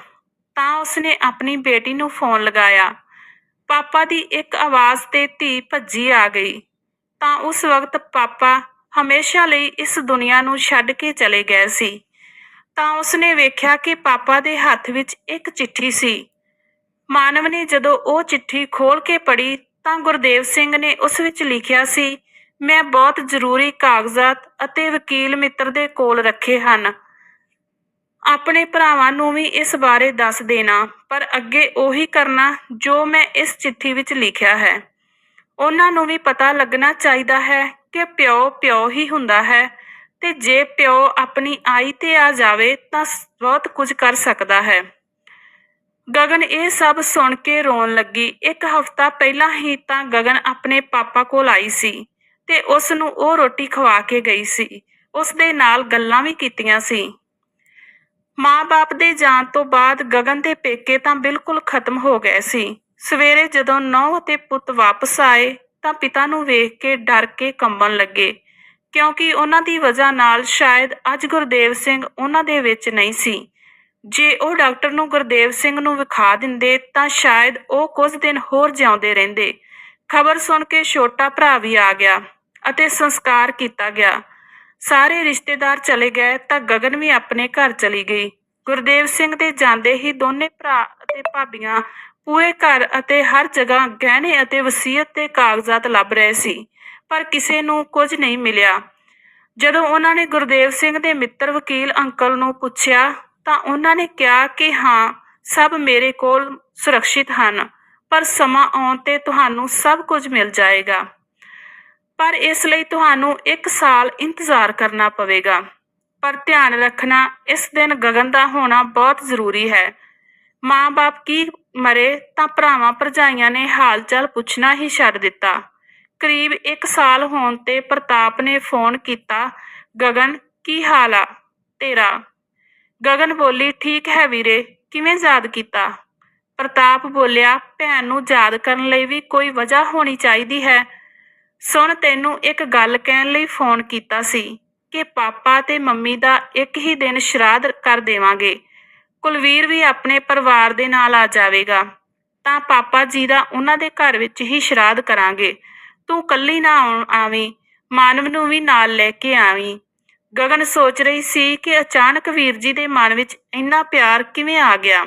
Speaker 1: ਤਾਂ ਉਸਨੇ ਆਪਣੀ ਬੇਟੀ ਨੂੰ ਫੋਨ ਲਗਾਇਆ। ਪਾਪਾ ਦੀ ਇੱਕ ਆਵਾਜ਼ ਤੇ ਧੀ ਭੱਜੀ ਆ ਗਈ। ਤਾਂ ਉਸ ਵਕਤ ਪਾਪਾ ਹਮੇਸ਼ਾ ਲਈ ਇਸ ਦੁਨੀਆ ਨੂੰ ਛੱਡ ਕੇ ਚਲੇ ਗਏ ਸੀ। ਤਾਂ ਉਸਨੇ ਵੇਖਿਆ ਕਿ ਪਾਪਾ ਦੇ ਹੱਥ ਵਿੱਚ ਇੱਕ ਚਿੱਠੀ ਸੀ। ਮਾਨਵ ਨੇ ਜਦੋਂ ਉਹ ਚਿੱਠੀ ਖੋਲ ਕੇ ਪੜ੍ਹੀ, ਤਾਂ ਗੁਰਦੇਵ ਸਿੰਘ ਨੇ ਉਸ ਵਿੱਚ ਲਿਖਿਆ ਸੀ ਮੈਂ ਬਹੁਤ ਜ਼ਰੂਰੀ ਕਾਗਜ਼ਾਤ ਅਤੇ ਵਕੀਲ ਮਿੱਤਰ ਦੇ ਕੋਲ ਰੱਖੇ ਹਨ। ਆਪਣੇ ਭਰਾਵਾਂ ਨੂੰ ਵੀ ਇਸ ਬਾਰੇ ਦੱਸ ਦੇਣਾ, ਪਰ ਅੱਗੇ ਉਹੀ ਕਰਨਾ ਜੋ ਮੈਂ ਇਸ ਚਿੱਠੀ ਵਿੱਚ ਲਿਖਿਆ ਹੈ। ਉਹਨਾਂ ਨੂੰ ਵੀ ਪਤਾ ਲੱਗਣਾ ਚਾਹੀਦਾ ਹੈ ਕਿ ਪਿਓ ਪਿਓ ਹੀ ਹੁੰਦਾ ਹੈ ਤੇ ਜੇ ਪਿਓ ਆਪਣੀ ਆਈ ਤੇ ਆ ਜਾਵੇ ਤਾਂ ਬਹੁਤ ਕੁਝ ਕਰ ਸਕਦਾ ਹੈ। ਗਗਨ ਇਹ ਸਭ ਸੁਣ ਕੇ ਰੋਣ ਲੱਗੀ। ਇੱਕ ਹਫ਼ਤਾ ਪਹਿਲਾਂ ਹੀ ਤਾਂ ਗਗਨ ਆਪਣੇ ਪਾਪਾ ਕੋਲ ਆਈ ਸੀ। ਤੇ ਉਸ ਨੂੰ ਉਹ ਰੋਟੀ ਖਵਾ ਕੇ ਗਈ ਸੀ। ਉਸ ਦੇ ਨਾਲ ਗੱਲਾਂ ਵੀ ਕੀਤੀਆਂ ਸੀ। ਮਾਂ-ਬਾਪ ਦੇ ਜਾਣ ਤੋਂ ਬਾਅਦ ਗਗਨ ਦੇ ਪੇਕੇ ਤਾਂ ਬਿਲਕੁਲ ਖਤਮ ਹੋ ਗਏ ਸੀ। ਸਵੇਰੇ ਜਦੋਂ ਨੌਂ ਅਤੇ ਪੁੱਤ ਵਾਪਸ ਆਏ ਤਾਂ ਪਿਤਾ ਨੂੰ ਵੇਖ ਕੇ ਡਰ ਕੇ ਕੰਬਣ ਲੱਗੇ, ਕਿਉਂਕਿ ਉਹਨਾਂ ਦੀ ਵਜ੍ਹਾ ਨਾਲ ਸ਼ਾਇਦ ਅੱਜ ਗੁਰਦੇਵ ਸਿੰਘ ਉਹਨਾਂ ਦੇ ਵਿੱਚ ਨਹੀਂ ਸੀ। ਜੇ ਉਹ ਡਾਕਟਰ ਨੂੰ ਗੁਰਦੇਵ ਸਿੰਘ ਨੂੰ ਵਿਖਾ ਦਿੰਦੇ ਤਾਂ ਸ਼ਾਇਦ ਉਹ ਕੁਝ ਦਿਨ ਹੋਰ ਜਿਉਂਦੇ ਰਹਿੰਦੇ। ਖਬਰ ਸੁਣ ਕੇ ਛੋਟਾ ਭਰਾ ਵੀ ਆ ਗਿਆ ਅਤੇ ਸੰਸਕਾਰ ਕੀਤਾ ਗਿਆ। ਸਾਰੇ ਰਿਸ਼ਤੇਦਾਰ ਚਲੇ ਗਏ ਤਾਂ ਗਗਨ ਵੀ ਆਪਣੇ ਘਰ ਚਲੀ ਗਈ। ਗੁਰਦੇਵ ਸਿੰਘ ਦੇ ਜਾਂਦੇ ਹੀ ਦੋਨੇ ਭਰਾ ਅਤੇ ਭਾਬੀਆਂ ਪੂਰੇ ਘਰ ਅਤੇ ਹਰ ਜਗ੍ਹਾ ਗਹਿਣੇ ਅਤੇ ਵਸੀਅਤ ਦੇ ਕਾਗਜ਼ਾਤ ਲੱਭ ਰਹੇ ਸੀ, ਪਰ ਕਿਸੇ ਨੂੰ ਕੁਝ ਨਹੀਂ ਮਿਲਿਆ। ਜਦੋਂ ਉਹਨਾਂ ਨੇ ਗੁਰਦੇਵ ਸਿੰਘ ਦੇ ਮਿੱਤਰ ਵਕੀਲ ਅੰਕਲ ਨੂੰ ਪੁੱਛਿਆ ਤਾਂ ਉਹਨਾਂ ਨੇ ਕਿਹਾ ਕਿ ਹਾਂ, ਸਭ ਮੇਰੇ ਕੋਲ ਸੁਰੱਖਿਅਤ ਹਨ। ਪਰ ਸਮਾਂ ਆਉਣ ਤੇ ਤੁਹਾਨੂੰ ਸਭ ਕੁਝ ਮਿਲ ਜਾਏਗਾ। ਪਰ ਇਸ ਲਈ ਤੁਹਾਨੂੰ 1 ਸਾਲ ਇੰਤਜ਼ਾਰ ਕਰਨਾ ਪਵੇਗਾ। ਪਰ ਧਿਆਨ ਰੱਖਣਾ, ਇਸ ਦਿਨ ਗਗਨ ਦਾ ਹੋਣਾ ਬਹੁਤ ਜ਼ਰੂਰੀ ਹੈ। ਮਾਂ-ਬਾਪ ਕੀ ਮਰੇ ਤਾਂ ਭਰਾਵਾਂ ਭਰਜਾਈਆਂ ਨੇ ਹਾਲ-ਚਾਲ ਪੁੱਛਣਾ ਹੀ ਛੱਡ ਦਿੱਤਾ। ਕਰੀਬ 1 ਸਾਲ ਹੋਣ ਤੇ ਪ੍ਰਤਾਪ ਨੇ ਫੋਨ ਕੀਤਾ, ਗਗਨ, ਕੀ ਹਾਲ ਆ ਤੇਰਾ? ਗਗਨ ਬੋਲੀ, ਠੀਕ ਹੈ ਵੀਰੇ, ਕਿਵੇਂ ਯਾਦ ਕੀਤਾ? ਪ੍ਰਤਾਪ ਬੋਲਿਆ, ਭੈਣ ਨੂੰ ਯਾਦ ਕਰਨ ਲਈ ਵੀ ਕੋਈ ਵਜ੍ਹਾ ਹੋਣੀ ਚਾਹੀਦੀ ਹੈ। ਸੁਣ ਤੈਨੂੰ ਇੱਕ ਗੱਲ ਕਹਿਣ ਲਈ ਫੋਨ ਕੀਤਾ ਸੀ ਕਿ ਪਾਪਾ ਤੇ ਮੰਮੀ ਦਾ ਇੱਕ ਹੀ ਦਿਨ ਸ਼ਰਾਧ ਕਰ ਦੇਵਾਂਗੇ। ਕੁਲਵੀਰ ਵੀ ਆਪਣੇ ਪਰਿਵਾਰ ਦੇ ਨਾਲ ਆ ਜਾਵੇਗਾ। ਤਾਂ ਪਾਪਾ ਜੀ ਦਾ ਉਹਨਾਂ ਦੇ ਘਰ ਵਿੱਚ ਹੀ ਸ਼ਰਾਧ ਕਰਾਂਗੇ। ਤੂੰ ਕੱਲੀ ਨਾ ਆਉਂ- ਮਾਨਵ ਨੂੰ ਵੀ ਨਾਲ ਲੈ ਕੇ ਆਵੀਂ। ਗਗਨ ਸੋਚ ਰਹੀ ਸੀ ਕਿ ਅਚਾਨਕ ਵੀਰ ਜੀ ਦੇ ਮਨ ਵਿੱਚ ਇੰਨਾ ਪਿਆਰ ਕਿਵੇਂ ਆ ਗਿਆ।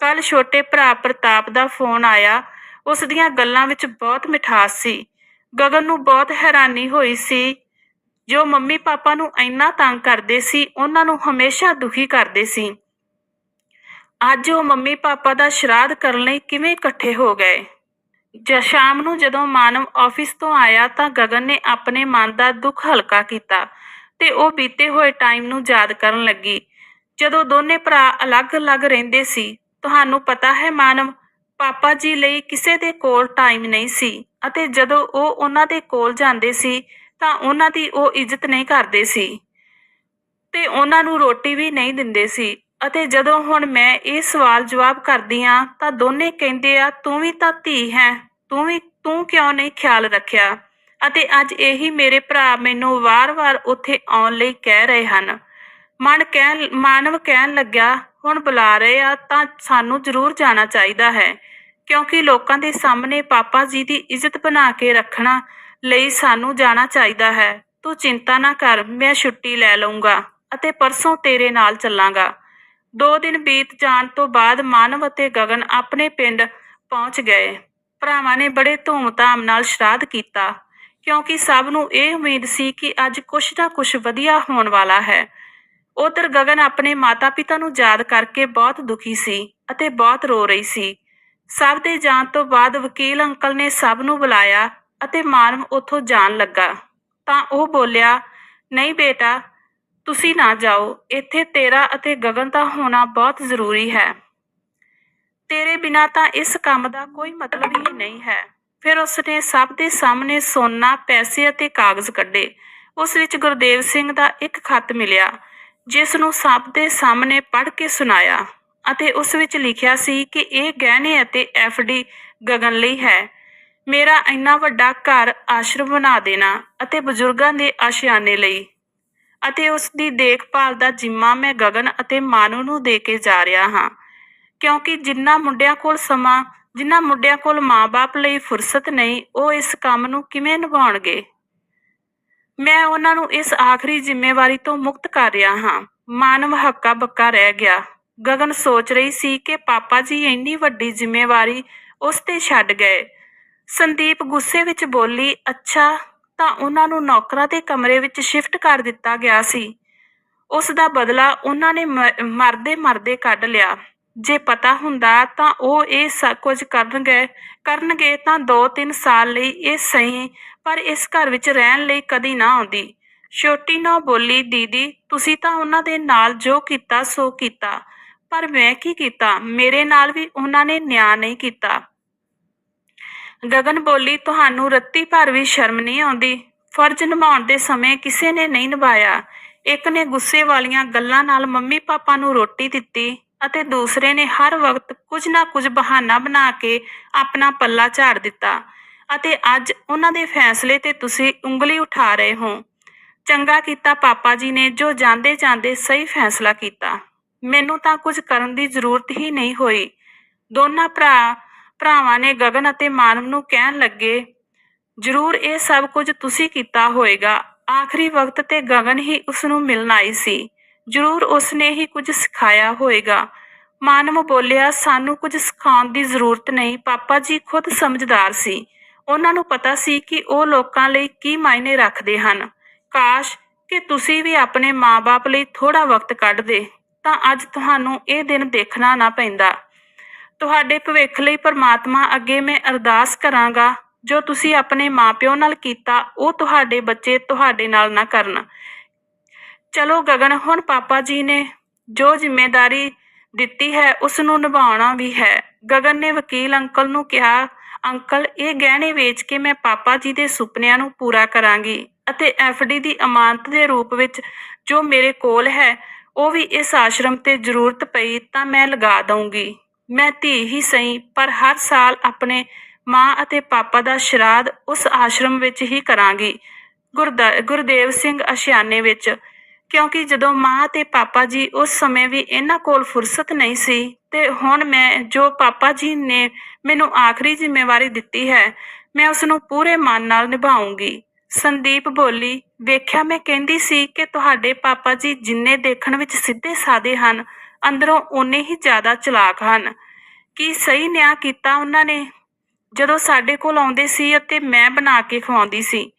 Speaker 1: ਕੱਲ ਛੋਟੇ ਭਰਾ ਪ੍ਰਤਾਪ ਦਾ ਫੋਨ ਆਇਆ। ਉਸ ਦੀਆਂ ਗੱਲਾਂ ਵਿੱਚ ਬਹੁਤ ਮਿਠਾਸ ਸੀ। ਗਗਨ ਨੂੰ ਬਹੁਤ ਹੈਰਾਨੀ ਹੋਈ ਸੀ। ਜੋ ਮੰਮੀ ਪਾਪਾ ਨੂੰ ਇੰਨਾ ਤੰਗ ਕਰਦੇ ਸੀ, ਉਹਨਾਂ ਨੂੰ ਹਮੇਸ਼ਾ ਦੁਖੀ ਕਰਦੇ ਸੀ। ਅੱਜ ਉਹ ਮੰਮੀ ਪਾਪਾ ਦਾ ਸ਼ਰਾਧ ਕਰਨ ਲਈ ਕਿਵੇਂ ਇਕੱਠੇ ਹੋ ਗਏ? ਜ, ਸ਼ਾਮ ਨੂੰ ਜਦੋਂ ਮਾਨਵ ਆਫਿਸ ਤੋਂ ਆਇਆ ਤਾਂ ਗਗਨ ਨੇ ਆਪਣੇ ਮਨ ਦਾ ਦੁੱਖ ਹਲਕਾ ਕੀਤਾ ਤੇ ਉਹ ਬੀਤੇ ਹੋਏ ਟਾਈਮ ਨੂੰ ਯਾਦ ਕਰਨ ਲੱਗੀ। ਜਦੋਂ ਦੋਨੇ ਭਰਾ ਅਲੱਗ-ਅਲੱਗ ਰਹਿੰਦੇ ਸੀ ਤੁਹਾਨੂੰ ਪਤਾ ਹੈ ਮਾਨਵ, ਪਾਪਾ ਜੀ ਲਈ ਕਿਸੇ ਦੇ ਕੋਲ ਟਾਈਮ ਨਹੀਂ ਸੀ ਅਤੇ ਜਦੋਂ ਉਹ ਉਹਨਾਂ ਦੇ ਕੋਲ ਜਾਂਦੇ ਸੀ ਤਾਂ ਉਹਨਾਂ ਦੀ ਉਹ ਇੱਜ਼ਤ ਨਹੀਂ ਕਰਦੇ ਸੀ ਤੇ ਉਹਨਾਂ ਨੂੰ ਰੋਟੀ ਵੀ ਨਹੀਂ ਦਿੰਦੇ ਸੀ ਅਤੇ ਜਦੋਂ ਹੁਣ ਮੈਂ ਇਹ ਸਵਾਲ ਜਵਾਬ ਕਰਦੀ ਆ ਤਾਂ ਦੋਨੇ ਕਹਿੰਦੇ ਆ, ਤੂੰ ਵੀ ਤਾਂ ਧੀ ਹੈ, ਤੂੰ ਵੀ, ਤੂੰ ਕਿਉਂ ਨਹੀਂ ਖਿਆਲ ਰੱਖਿਆ? ਅਤੇ ਅੱਜ ਇਹੀ ਮੇਰੇ ਭਰਾ ਮੈਨੂੰ ਵਾਰ-ਵਾਰ ਉੱਥੇ ਆਉਣ ਲਈ ਕਹਿ ਰਹੇ ਹਨ। ਮਨ ਕਹਿਣ, ਮਾਨਵ ਕਹਿਣ ਲੱਗਿਆ ਹੁਣ ਬੁਲਾ ਰਹੇ ਆ ਤਾਂ ਸਾਨੂੰ ਜ਼ਰੂਰ ਜਾਣਾ ਚਾਹੀਦਾ ਹੈ, ਕਿਉਂਕਿ ਲੋਕਾਂ ਦੇ ਸਾਹਮਣੇ ਪਾਪਾ ਜੀ ਦੀ ਇੱਜ਼ਤ ਬਣਾ ਕੇ ਰੱਖਣਾ ਲਈ ਸਾਨੂੰ ਜਾਣਾ ਚਾਹੀਦਾ ਹੈ। ਤੂੰ ਚਿੰਤਾ ਨਾ ਕਰ, ਮੈਂ ਛੁੱਟੀ ਲੈ ਲਵਾਂਗਾ ਅਤੇ ਪਰਸੋਂ ਤੇਰੇ ਨਾਲ ਚੱਲਾਂਗਾ। ਦੋ ਦਿਨ ਬੀਤ ਜਾਣ ਤੋਂ ਬਾਅਦ ਮਾਨਵ ਅਤੇ ਗਗਨ ਆਪਣੇ ਪਿੰਡ ਪਹੁੰਚ ਗਏ। ਭਰਾਵਾਂ ਨੇ ਬੜੇ ਧੂਮ-ਧਾਮ ਨਾਲ ਸ਼ਰਾਧ ਕੀਤਾ, ਕਿਉਂਕਿ ਸਭ ਨੂੰ ਇਹ ਉਮੀਦ ਸੀ ਕਿ ਅੱਜ ਕੁਛ ਨਾ ਕੁਛ ਵਧੀਆ ਹੋਣ ਵਾਲਾ ਹੈ। ਉਧਰ ਗਗਨ ਆਪਣੇ ਮਾਤਾ-ਪਿਤਾ ਨੂੰ ਯਾਦ ਕਰਕੇ ਬਹੁਤ ਦੁਖੀ ਸੀ ਅਤੇ ਬਹੁਤ ਰੋ ਰਹੀ ਸੀ। ਸਭ ਦੇ ਜਾਣ ਤੋਂ ਬਾਅਦ ਵਕੀਲ ਅੰਕਲ ਨੇ ਸਭ ਨੂੰ ਬੁਲਾਇਆ ਅਤੇ ਮਾਨਵ ਉੱਥੋਂ ਜਾਣ ਲੱਗਾ। ਤਾਂ ਉਹ ਬੋਲਿਆ, ਨਹੀਂ ਬੇਟਾ, ਤੁਸੀਂ ਨਾ ਜਾਓ, ਇੱਥੇ ਤੇਰਾ ਅਤੇ ਗਗਨ ਦਾ ਹੋਣਾ ਬਹੁਤ ਜ਼ਰੂਰੀ ਹੈ। ਤੇਰੇ ਬਿਨਾ ਤਾਂ ਇਸ ਕੰਮ ਦਾ ਕੋਈ ਮਤਲਬ ਹੀ ਨਹੀਂ ਹੈ। ਫਿਰ ਉਸਨੇ ਸਭ ਦੇ ਸਾਹਮਣੇ ਸੋਨਾ, ਪੈਸੇ ਅਤੇ ਕਾਗਜ਼ ਕੱਢੇ। ਉਸ ਵਿੱਚ ਗੁਰਦੇਵ ਸਿੰਘ ਦਾ ਇੱਕ ਖੱਤ ਮਿਲਿਆ। ਜਿਸ ਨੂੰ ਸਭ ਦੇ ਸਾਹਮਣੇ ਪੜ੍ਹ ਕੇ ਸੁਣਾਇਆ ਅਤੇ ਉਸ ਵਿੱਚ ਲਿਖਿਆ ਸੀ ਕਿ ਇਹ ਗਹਿਣੇ ਅਤੇ ਡੀ ਗਗਨ ਲਈ ਹੈ। ਮੇਰਾ ਇੰਨਾ ਵੱਡਾ ਘਰ ਆਸ਼ਰਮ ਬਣਾ ਦੇਣਾ ਅਤੇ ਬਜ਼ੁਰਗਾਂ ਦੇ ਆਸ਼ਿਆਨੇ ਲਈ ਅਤੇ ਉਸ ਦੀ ਦੇਖਭਾਲ ਦਾ ਜ਼ਿੰਮਾ ਮੈਂ ਗਗਨ ਅਤੇ ਮਾਨੂ ਨੂੰ ਦੇ ਕੇ ਜਾ ਰਿਹਾ ਹਾਂ, ਕਿਉਂਕਿ ਜਿੰਨਾ ਮੁੰਡਿਆਂ ਕੋਲ ਸਮਾਂ ਜਿਨ੍ਹਾਂ ਮੁੰਡਿਆਂ ਕੋਲ ਮਾਪੇ ਲਈ ਫੁਰਸਤ ਨਹੀਂ, ਉਹ ਇਸ ਕੰਮ ਨੂੰ ਕਿਵੇਂ ਨਿਭਾਉਣਗੇ? ਮੈਂ ਉਹਨਾਂ ਨੂੰ ਇਸ ਆਖਰੀ ਜ਼ਿੰਮੇਵਾਰੀ ਤੋਂ ਮੁਕਤ ਕਰ ਰਿਹਾ ਹਾਂ। ਮਾਨਵ ਹੱਕਾ ਬੱਕਾ ਰਹਿ ਗਿਆ। ਗਗਨ ਸੋਚ ਰਹੀ ਸੀ ਕਿ ਪਾਪਾ ਜੀ ਇੰਨੀ ਵੱਡੀ ਜ਼ਿੰਮੇਵਾਰੀ ਉਸ ਤੇ ਛੱਡ ਗਏ। ਸੰਦੀਪ ਗੁੱਸੇ ਵਿੱਚ ਬੋਲੀ, ਅੱਛਾ, ਤਾਂ ਉਹਨਾਂ ਨੂੰ ਨੌਕਰਾਂ ਦੇ ਕਮਰੇ ਵਿੱਚ ਸ਼ਿਫਟ ਕਰ ਦਿੱਤਾ ਗਿਆ ਸੀ। ਉਸ ਦਾ ਬਦਲਾ ਉਹਨਾਂ ਨੇ ਮ- ਮਰਦੇ ਮਰਦੇ ਕੱਢ ਲਿਆ। ਜੇ ਪਤਾ ਹੁੰਦਾ ਤਾਂ ਉਹ ਇਹ ਸਭ ਕੁਝ ਕਰਨਗੇ ਕਰਨਗੇ ਤਾਂ 2-3 ਸਾਲ ਲਈ ਇਹ ਸਹੀ ਪਰ ਇਸ ਘਰ ਵਿੱਚ ਰਹਿਣ ਲਈ ਕਦੀ ਨਾ ਆਉਂਦੀ। ਛੋਟੀ ਨਾ ਬੋਲੀ, ਦੀਦੀ, ਤੁਸੀਂ ਤਾਂ ਉਹਨਾਂ ਦੇ ਨਾਲ ਜੋ ਕੀਤਾ, ਸੋ ਕੀਤਾ। ਪਰ ਮੈਂ ਕੀ ਕੀਤਾ? ਮੇਰੇ ਨਾਲ ਵੀ ਉਹਨਾਂ ਨੇ ਨਿਆਂ ਨਹੀਂ ਕੀਤਾ। ਗਗਨ ਬੋਲੀ, ਤੁਹਾਨੂੰ ਰੱਤੀ ਭਰ ਵੀ ਸ਼ਰਮ ਨਹੀਂ ਆਉਂਦੀ? ਫਰਜ਼ ਨਿਭਾਉਣ ਦੇ ਸਮੇਂ ਕਿਸੇ ਨੇ ਨਹੀਂ ਨਿਭਾਇਆ। ਇੱਕ ਨੇ ਗੁੱਸੇ ਵਾਲੀਆਂ ਗੱਲਾਂ ਨਾਲ ਮੰਮੀ ਪਾਪਾ ਨੂੰ ਰੋਟੀ ਦਿੱਤੀ ਅਤੇ ਦੂਸਰੇ ਨੇ ਹਰ ਵਕਤ ਕੁਝ ਨਾ ਕੁਝ ਬਹਾਨਾ ਬਣਾ ਕੇ ਆਪਣਾ ਪੱਲਾ ਝਾੜ ਦਿੱਤਾ। ਅਤੇ ਅੱਜ ਉਹਨਾਂ ਦੇ ਫੈਸਲੇ ਤੇ ਤੁਸੀਂ ਉਂਗਲੀ ਉਠਾ ਰਹੇ ਹੋ। ਚੰਗਾ ਕੀਤਾ ਪਾਪਾ ਜੀ ਨੇ ਜੋ ਜਾਂਦੇ ਜਾਂਦੇ ਸਹੀ ਫੈਸਲਾ ਕੀਤਾ। ਮੈਨੂੰ ਤਾਂ ਕੁਝ ਕਰਨ ਦੀ ਜ਼ਰੂਰਤ ਹੀ ਨਹੀਂ ਹੋਈ। ਦੋਨਾਂ ਭਰਾ, ਭਰਾਵਾਂ ਨੇ ਗਗਨ ਅਤੇ ਮਾਨਵ ਨੂੰ ਕਹਿਣ ਲੱਗੇ, ਜ਼ਰੂਰ ਇਹ ਸਭ ਕੁਝ ਤੁਸੀਂ ਕੀਤਾ ਹੋਵੇਗਾ ਆਖਰੀ ਵਕਤ ਤੇ ਗਗਨ ਹੀ ਉਸ ਨੂੰ ਮਿਲਣ ਆਈ ਸੀ। ਜ਼ਰੂਰ ਉਸ ਨੇ ਹੀ ਕੁਝ ਸਿਖਾਇਆ ਹੋਵੇਗਾ ਮਾਨਵ ਬੋਲਿਆ, ਸਾਨੂੰ ਕੁਝ ਸਿਖਾਉਣ ਦੀ ਜ਼ਰੂਰਤ ਨਹੀਂ। ਪਾਪਾ ਜੀ ਖੁਦ ਸਮਝਦਾਰ ਸੀ। ਉਹਨਾਂ ਨੂੰ ਪਤਾ ਸੀ ਕਿ ਉਹ ਲੋਕਾਂ ਲਈ ਕੀ ਮਾਇਨੇ ਰੱਖਦੇ ਹਨ। ਕਾਸ਼ ਕਿ ਤੁਸੀਂ ਵੀ ਆਪਣੇ ਮਾਪੇ ਲਈ ਥੋੜਾ ਵਕਤ ਕੱਢਦੇ, ਤਾਂ ਅੱਜ ਤੁਹਾਨੂੰ ਇਹ ਦਿਨ ਦੇਖਣਾ ਨਾ ਪੈਂਦਾ। ਤੁਹਾਡੇ ਭਵਿੱਖ ਲਈ ਪਰਮਾਤਮਾ ਅੱਗੇ ਮੈਂ ਅਰਦਾਸ ਕਰਾਂਗਾ, ਜੋ ਤੁਸੀਂ ਆਪਣੇ ਮਾਪਿਓ ਨਾਲ ਕੀਤਾ, ਉਹ ਤੁਹਾਡੇ ਬੱਚੇ ਤੁਹਾਡੇ ਨਾਲ ਨਾ ਕਰਨ। ਚਲੋ ਗਗਨ, ਹੁਣ ਪਾਪਾ ਜੀ ਨੇ ਜੋ ਜ਼ਿੰਮੇਵਾਰੀ ਦਿੱਤੀ ਹੈ ਉਸ ਨੂੰ ਨਿਭਾਉਣਾ ਵੀ ਹੈ। ਗਗਨ ਨੇ ਵਕੀਲ ਅੰਕਲ ਨੂੰ ਕਿਹਾ ਅੰਕਲ, ਇਹ ਗਹਿਣੇ ਵੇਚ ਕੇ ਮੈਂ ਪਾਪਾ ਜੀ ਦੇ ਸੁਪਨਿਆਂ ਨੂੰ ਪੂਰਾ ਕਰਾਂਗੀ ਅਤੇ ਡੀ ਦੀ ਅਮਾਨਤ ਦੇ ਰੂਪ ਵਿੱਚ ਜੋ ਮੇਰੇ ਕੋਲ ਹੈ, ਉਹ ਵੀ ਇਸ ਆਸ਼ਰਮ ਤੇ ਜ਼ਰੂਰਤ ਪਈ ਤਾਂ ਮੈਂ ਲਗਾ ਦਊਂਗੀ। ਮੈਂ ਧੀ ਹੀ ਸਹੀ, ਪਰ ਹਰ ਸਾਲ ਆਪਣੇ ਮਾਂ ਅਤੇ ਪਾਪਾ ਦਾ ਸ਼ਰਾਧ ਉਸ ਆਸ਼ਰਮ ਵਿੱਚ ਹੀ ਕਰਾਂਗੀ। ਗੁਰਦਾ- ਗੁਰਦੇਵ ਸਿੰਘ ਅਸ਼ਿਆਨੇ ਵਿੱਚ, ਕਿਉਂਕਿ ਜਦੋਂ ਮਾਂ ਤੇ ਪਾਪਾ ਜੀ ਉਸ ਸਮੇਂ ਵੀ ਇਹਨਾਂ ਕੋਲ ਫੁਰਸਤ ਨਹੀਂ ਸੀ ਤੇ ਹੁਣ ਮੈਂ, ਜੋ ਪਾਪਾ ਜੀ ਨੇ ਮੈਨੂੰ ਆਖਰੀ ਜ਼ਿੰਮੇਵਾਰੀ ਦਿੱਤੀ ਹੈ, ਮੈਂ ਉਸ ਨੂੰ ਪੂਰੇ ਮਨ ਨਾਲ ਨਿਭਾਉਂਗੀ। ਸੰਦੀਪ ਬੋਲੀ, ਵੇਖਿਆ ਮੈਂ ਕਹਿੰਦੀ ਸੀ ਕਿ ਤੁਹਾਡੇ ਪਾਪਾ ਜੀ ਜਿੰਨੇ ਦੇਖਣ ਵਿੱਚ ਸਿੱਧੇ ਸਾਦੇ ਹਨ, ਅੰਦਰੋਂ ਓਨੇ ਹੀ ਜ਼ਿਆਦਾ ਚਲਾਕ ਹਨ। ਕੀ ਸਹੀ ਨਿਆਂ ਕੀਤਾ ਉਹਨਾਂ ਨੇ? ਜਦੋਂ ਸਾਡੇ ਕੋਲ ਆਉਂਦੇ ਸੀ ਅਤੇ ਮੈਂ ਬਣਾ ਕੇ ਖਵਾਉਂਦੀ ਸੀ,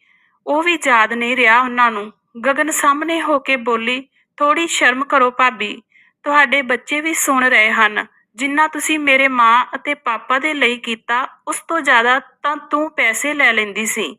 Speaker 1: ਉਹ ਵੀ ਯਾਦ ਨਹੀਂ ਰਿਹਾ ਉਹਨਾਂ ਨੂੰ। ਗਗਨ ਸਾਹਮਣੇ ਹੋ ਕੇ ਬੋਲੀ ਥੋੜੀ ਸ਼ਰਮ ਕਰੋ ਭਾਬੀ ਤੁਹਾਡੇ ਬੱਚੇ ਵੀ ਸੁਣ ਰਹੇ ਹਨ। ਜਿੰਨਾ ਤੁਸੀਂ ਮੇਰੇ ਮਾਂ ਅਤੇ ਪਾਪਾ ਦੇ ਲਈ ਕੀਤਾ, ਉਸ ਤੋਂ ਜ਼ਿਆਦਾ ਤਾਂ ਤੂੰ ਪੈਸੇ ਲੈ ਲੈਂਦੀ ਸੀ।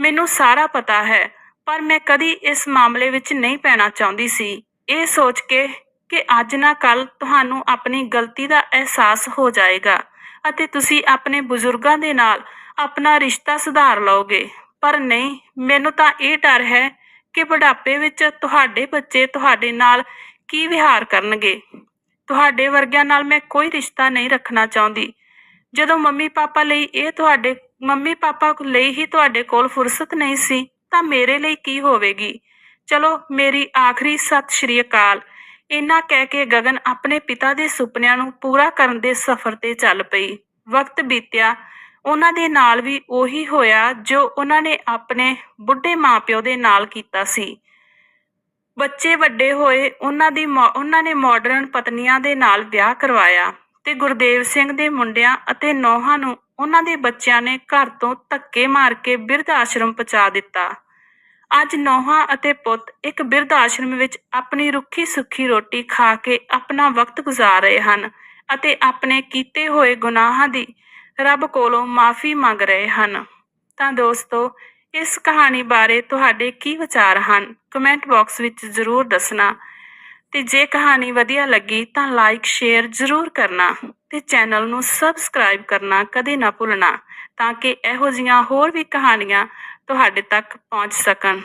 Speaker 1: ਮੈਨੂੰ ਸਾਰਾ ਪਤਾ ਹੈ, ਪਰ ਮੈਂ ਕਦੀ ਇਸ ਮਾਮਲੇ ਵਿੱਚ ਨਹੀਂ ਪੈਣਾ ਚਾਹੁੰਦੀ ਸੀ। ਇਹ ਸੋਚ ਕੇ ਕਿ ਅੱਜ ਨਾ ਕੱਲ ਤੁਹਾਨੂੰ ਆਪਣੀ ਗਲਤੀ ਦਾ ਅਹਿਸਾਸ ਹੋ ਜਾਏਗਾ ਅਤੇ ਤੁਸੀਂ ਆਪਣੇ ਬਜ਼ੁਰਗਾਂ ਦੇ ਨਾਲ ਆਪਣਾ ਰਿਸ਼ਤਾ ਸੁਧਾਰ ਲਓਗੇ। ਪਰ ਨਹੀਂ, ਮੈਨੂੰ ਤਾਂ ਇਹ ਡਰ ਹੈ ਕਿ ਬੁਢਾਪੇ ਵਿੱਚ ਤੁਹਾਡੇ ਬੱਚੇ ਤੁਹਾਡੇ ਨਾਲ ਕੀ ਵਿਹਾਰ ਕਰਨਗੇ? ਤੁਹਾਡੇ ਵਰਗਿਆਂ ਨਾਲ ਮੈਂ ਕੋਈ ਰਿਸ਼ਤਾ ਨਹੀਂ ਰੱਖਣਾ ਚਾਹੁੰਦੀ। ਜਦੋਂ ਮੰਮੀ ਪਾਪਾ ਲਈ ਇਹ ਤੁਹਾਡੇ, ਮੰਮੀ ਪਾਪਾ ਲਈ ਹੀ ਤੁਹਾਡੇ ਕੋਲ ਫੁਰਸਤ ਨਹੀਂ ਸੀ, ਤਾਂ ਮੇਰੇ ਲਈ ਕੀ ਹੋਵੇਗੀ? ਚਲੋ, ਮੇਰੀ ਆਖਰੀ ਸਤਿ ਸ਼੍ਰੀ ਅਕਾਲ। ਇੰਨਾ ਕਹਿ ਕੇ ਗਗਨ ਆਪਣੇ ਪਿਤਾ ਦੇ ਸੁਪਨਿਆਂ ਨੂੰ ਪੂਰਾ ਕਰਨ ਦੇ ਸਫ਼ਰ ਤੇ ਚੱਲ ਪਈ। ਵਕਤ ਬੀਤਿਆ। ਉਹਨਾਂ ਦੇ ਨਾਲ ਵੀ ਉਹੀ ਹੋਇਆ ਜੋ ਉਹਨਾਂ ਨੇ ਆਪਣੇ ਬੁੱਢੇ ਮਾਪਿਓ ਦੇ ਨਾਲ ਕੀਤਾ ਸੀ। ਬੱਚੇ ਵੱਡੇ ਹੋਏ, ਉਹਨਾਂ ਦੀ ਉਹਨਾਂ ਨੇ ਮਾਡਰਨ ਪਤਨੀਆਂ ਦੇ ਨਾਲ ਵਿਆਹ ਕਰਵਾਇਆ ਤੇ ਗੁਰਦੇਵ ਸਿੰਘ ਦੇ ਮੁੰਡਿਆਂ ਅਤੇ ਨੌਹਾਂ ਨੂੰ ਉਹਨਾਂ ਦੇ ਬੱਚਿਆਂ ਨੇ ਘਰ ਤੋਂ ਧੱਕੇ ਮਾਰ ਕੇ ਬਿਰਧ ਆਸ਼ਰਮ ਪਹੁੰਚਾ ਦਿੱਤਾ। ਅੱਜ ਨੌਹਾਂ ਅਤੇ ਪੁੱਤ ਇੱਕ ਬਿਰਧ ਆਸ਼ਰਮ ਵਿੱਚ ਆਪਣੀ ਰੁੱਖੀ ਸੁੱਖੀ ਰੋਟੀ ਖਾ ਕੇ ਆਪਣਾ ਵਕਤ ਗੁਜ਼ਾਰ ਰਹੇ ਹਨ ਅਤੇ ਆਪਣੇ ਕੀਤੇ ਹੋਏ ਗੁਨਾਹਾਂ ਦੀ ਰੱਬ ਕੋਲੋਂ ਮਾਫੀ ਮੰਗ ਰਹੇ ਹਨ। ਤਾਂ ਦੋਸਤੋ ਇਸ ਕਹਾਣੀ ਬਾਰੇ ਤੁਹਾਡੇ ਕੀ ਵਿਚਾਰ ਹਨ? ਕਮੈਂਟ ਬਾਕਸ ਵਿੱਚ ਜ਼ਰੂਰ ਦੱਸਣਾ। ਤੇ ਜੇ ਕਹਾਣੀ ਵਧੀਆ ਲੱਗੀ ਤਾਂ ਲਾਈਕ, ਸ਼ੇਅਰ ਜ਼ਰੂਰ ਕਰਨਾ ਤੇ ਚੈਨਲ ਨੂੰ ਸਬਸਕ੍ਰਾਈਬ ਕਰਨਾ ਕਦੇ ਨਾ ਭੁੱਲਣਾ ਤਾਂ ਕਿ ਇਹੋ ਜਿਹੀਆਂ ਹੋਰ ਵੀ ਕਹਾਣੀਆਂ ਤੁਹਾਡੇ ਤੱਕ ਪਹੁੰਚ ਸਕਣ।